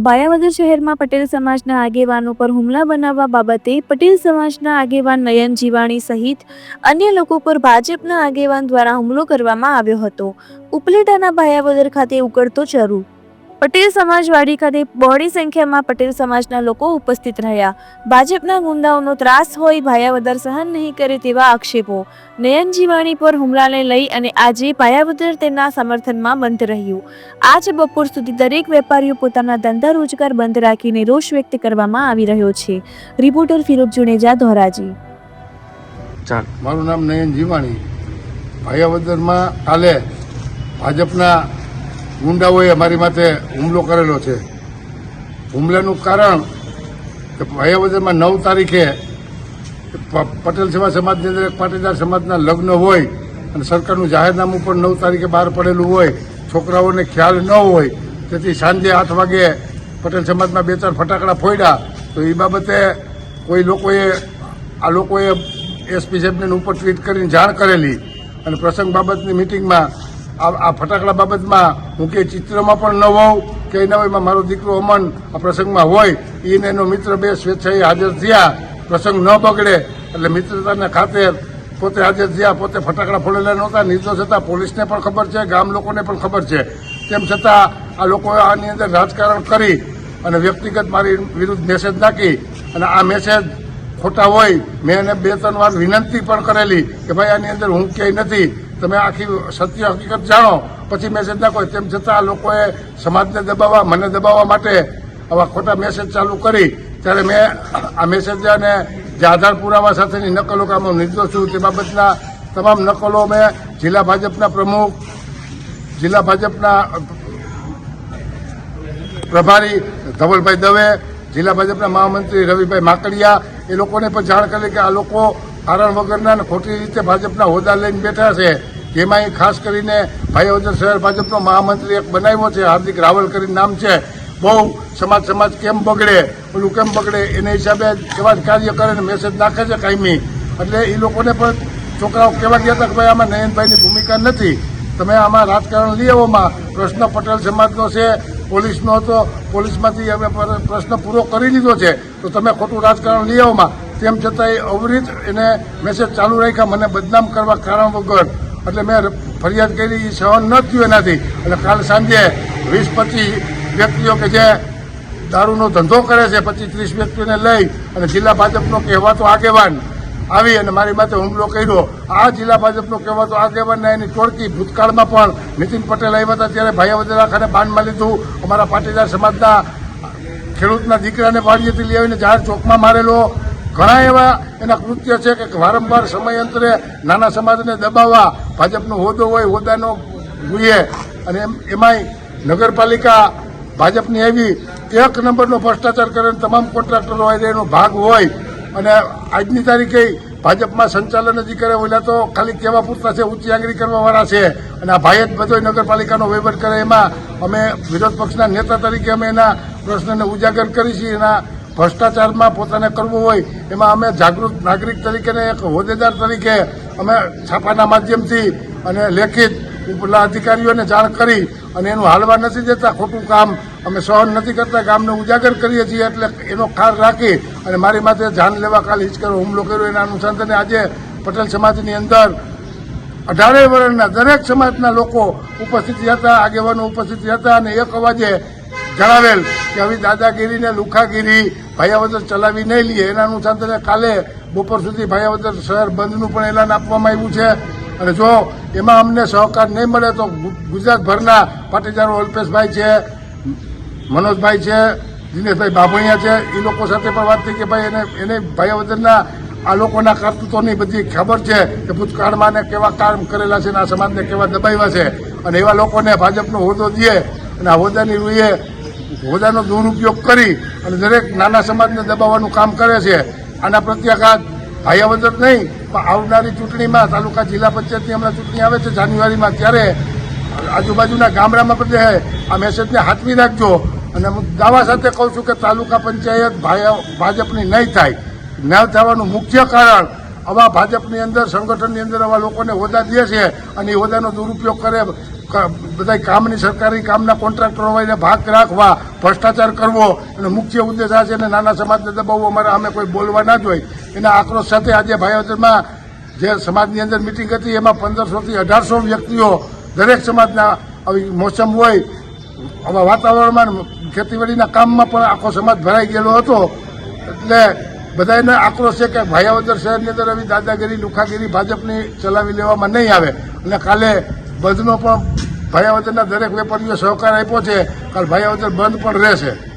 ભાયાવદર શહેરમાં પટેલ સમાજના આગેવાનો પર હુમલા બનાવવા બાબતે પટેલ સમાજના આગેવાન નયન જીવાણી સહિત અન્ય લોકો પર ભાજપના આગેવાન દ્વારા હુમલો કરવામાં આવ્યો હતો. ઉપલેટાના ભાયાવદર ખાતે ઉકળતો ચરુ પટેલ સમાજવાડી ખાતે બહોળી સંખ્યામાં પટેલ સમાજના લોકો ઉપસ્થિત રહ્યા. ભાજપના ગુંડાઓનો ત્રાસ હોય, ભાયાવદર સહન નહીં કરે તેવા આક્ષેપો. નયનજીવાણી પર હુમલાને લઈ અને આજે ભાયાવદર તેમના સમર્થનમાં બંધ રહ્યું. આજ બપોર સુધી દરેક વેપારીઓ પોતાના ધંધા રોજગાર બંધ રાખીને રોષ વ્યક્ત કરવામાં આવી રહ્યો છે. રિપોર્ટર ફિરોજ જુનેજા, ધોરાજી. મારું નામ નયન જીવાણી. ભાયાવદરમાં કાલે ભાજપના ગુંડાઓએ અમારી માથે હુમલો કરેલો છે. હુમલાનું કારણ કે ભાયાવદરમાં નવ તારીખે પટેલ સેવા સમાજની અંદર એક પાટીદાર સમાજના લગ્ન હોય અને સરકારનું જાહેરનામું પણ નવ તારીખે બહાર પડેલું હોય, છોકરાઓને ખ્યાલ ન હોય, તેથી સાંજે આઠ વાગે પટેલ સમાજમાં બે ચાર ફટાકડા ફોડ્યા, તો એ બાબતે કોઈ લોકોએ, આ લોકોએ એસપી સાહેબને ઉપર ટ્વીટ કરીને જાણ કરેલી અને પ્રસંગ બાબતની મિટિંગમાં આ ફટાકડા બાબતમાં હું કે ચિત્રમાં પણ ન હોઉં, કે ન હોય એમાં મારો દીકરો અમન આ પ્રસંગમાં હોય એને એનો મિત્ર બે સ્વેચ્છાએ હાજર થયા, પ્રસંગ ન બગડે, એટલે મિત્રતાના ખાતર પોતે હાજર થયા, પોતે ફટાકડા ફોડેલા નહોતા, નિર્દોષ હતા, પોલીસને પણ ખબર છે, ગામ લોકોને પણ ખબર છે. તેમ છતાં આ લોકોએ આની અંદર રાજકારણ કરી અને વ્યક્તિગત મારી વિરુદ્ધ મેસેજ નાખી અને આ મેસેજ ખોટા હોય, મેં એને બે ત્રણ વાર વિનંતી પણ કરેલી કે ભાઈ આની અંદર હું ક્યાંય નથી તમે આખી સત્ય હકીકત જાણો. પછી મેસેજ નાખો તેમ છતાં આ લોકોએ સમાજને દબાવવા, મને દબાવવા માટે આવા ખોટા મેસેજ ચાલુ કરી. ત્યારે મેં આ મેસેજ અને જે આધાર પુરાવા સાથેની નકલો કે આમાં નિર્દોષ છું તે બાબતના તમામ નકલો મેં જિલ્લા ભાજપના પ્રમુખ, જિલ્લા ભાજપના પ્રભારી ધવલભાઈ દવે, જિલ્લા ભાજપના મહામંત્રી રવિભાઈ માકડિયા, એ લોકોને પણ જાણ કરી કે આ લોકો કારણ વગરના ખોટી રીતે ભાજપના હોદ્દા લઈને બેઠા છે. જેમાં ખાસ કરીને ભાઈઓદર શહેર ભાજપનો મહામંત્રી એક બનાવ્યો છે, હાર્દિક રાવલ કરીને નામ છે. બહુ સમાજ સમાજ કેમ બગડે? ઓલું કેમ બગડે? એના હિસાબે એવા જ કાર્ય કરે ને મેસેજ નાખે છે કાયમી. એટલે એ લોકોને પણ છોકરાઓ કહેવા ગયા હતા કે ભાઈ, આમાં નયનભાઈની ભૂમિકા નથી. તમે આમાં રાજકારણ લઈ આવોમાં પ્રશ્ન પટેલ સમાજનો છે, પોલીસનો હતો. પોલીસમાંથી અમે પ્રશ્ન પૂરો કરી લીધો છે. તો તમે ખોટું રાજકારણ લઈ આવોમાં તેમ છતાંય અવરિત એને મેસેજ ચાલુ રાખ્યા. મને બદનામ કરવા કારણ વગર. એટલે મેં ફરિયાદ કરી એ સહન ન થયું એનાથી. એટલે કાલ સાંજે વીસ પચીસ વ્યક્તિઓ કે જે દારૂનો ધંધો કરે છે, પચીસ ત્રીસ વ્યક્તિઓને લઈ અને જિલ્લા ભાજપનો કહેવાતો આગેવાન આવી અને મારી માથે હુમલો કર્યો. આ જિલ્લા ભાજપનો કહેવાતો આગેવાન એની ટોળકી ભૂતકાળમાં પણ નીતિન પટેલ આવ્યા હતા ત્યારે ભાઈવદરા ખાને બાનમાં લીધું. અમારા પાટીદાર સમાજના ખેડૂતના દીકરાને વાડીએથી લઈ આવીને જાહેર ચોકમાં મારેલો. ઘણા એવા એના કૃત્ય છે કે વારંવાર સમયાંતરે નાના સમાજને દબાવવા ભાજપનો હોદ્દો હોય, હોદ્દાનો જોઈએ. અને એમ એમાંય નગરપાલિકા ભાજપની એવી એક નંબરનો ભ્રષ્ટાચાર કરે તમામ કોન્ટ્રાક્ટરો હોય એનો ભાગ હોય. અને આજની તારીખે ભાજપમાં સંચાલન જ કરે ઓલા તો ખાલી કહેવા પૂરતા છે, ઊંચી આંગળી કરવાવાળા છે. અને આ ભાઈ જ બધો નગરપાલિકાનો વહીવટ કરે. એમાં અમે વિરોધ પક્ષના નેતા તરીકે અમે એના પ્રશ્નને ઉજાગર કરી એના ભ્રષ્ટાચારમાં પોતાને કરવું હોય, એમાં અમે જાગૃત નાગરિક તરીકે એક હોદ્દેદાર તરીકે અમે છાપાના માધ્યમથી અને લેખિત ઉપલા અધિકારીઓને જાણ કરી અને એનું હાલવા નથી દેતા, ખોટું કામ અમે સહન નથી કરતા, ગામને ઉજાગર કરીએ છીએ એટલે એનો ખાર રાખી અને મારી માથે જાન લેવા કાલે હિચકરો હુમલો કર્યો એના અનુસંધાને આજે પટેલ સમાજની અંદર અઢારે વર્ણના દરેક સમાજના લોકો ઉપસ્થિત હતા, આગેવાનો ઉપસ્થિત હતા અને એક અવાજે જણાવેલ કે આવી દાદાગીરી ને લુખાગીરી ભાયાવદર ચલાવી નહીં લઈએ. એના અનુસંધાને કાલે બપોર સુધી ભાયાવદર શહેર બંધનું પણ એલાન આપવામાં આવ્યું છે. અને જો એમાં અમને સહકાર નહીં મળે તો ગુજરાતભરના પાટીદારો અલ્પેશભાઈ છે, મનોજભાઈ છે, દિનેશભાઈ બાભણિયા છે, એ લોકો સાથે પણ વાત થઈ કે ભાઈ એને એને ભાયાવદરના આ લોકોના કરતૂતોની બધી ખબર છે કે ભૂતકાળમાં ને કેવા કામ કરેલા છે અને આ સમાજને કેવા દબાવ્યા છે. અને એવા લોકોને ભાજપનો હોદ્દો દઈએ અને આ હોદ્દાની રૂએ હોદ્દાનો દુરુપયોગ કરી અને દરેક નાના સમાજને દબાવવાનું કામ કરે છે. આના પ્રત્યાઘાત ભાઈવદર નહીં, પણ આવનારી ચૂંટણીમાં તાલુકા જિલ્લા પંચાયતની હમણાં ચૂંટણી આવે છે જાન્યુઆરીમાં. ત્યારે આજુબાજુના ગામડામાં બધે આ મેસેજને હાથવી રાખજો. અને હું દાવા સાથે કહું છું કે તાલુકા પંચાયત ભાજપની નહીં થાય. ન થવાનું મુખ્ય કારણ આવા ભાજપની અંદર, સંગઠનની અંદર આવા લોકોને હોદ્દા દે છે અને એ હોદ્દાનો દુરુપયોગ કરે બધા કામની સરકારી કામના કોન્ટ્રાક્ટરો એને ભાગ રાખવા, ભ્રષ્ટાચાર કરવો અને મુખ્ય ઉદ્દેશ આ છે અને નાના સમાજને દબાવવો. અમારે અમે કોઈ બોલવા ના જોઈએ એના આક્રોશ સાથે આજે ભાઈઓદરમાં જે સમાજની અંદર મિટિંગ હતી, એમાં પંદરસોથી અઢારસો વ્યક્તિઓ દરેક સમાજના આવી મોસમ હોય, આવા વાતાવરણમાં ખેતીવાડીના કામમાં પણ આખો સમાજ ભરાઈ ગયેલો હતો. એટલે બધાને આક્રોશ છે કે ભાયાવદર શહેરની અંદર આવી દાદાગીરી, લુખાગીરી ભાજપની ચલાવી લેવામાં નહીં આવે. અને કાલે બધનો પણ ભાયાવદરના દરેક વેપારીઓ સહકાર આપ્યો છે. કાલ ભાયાવતર બંધ પણ રહેશે.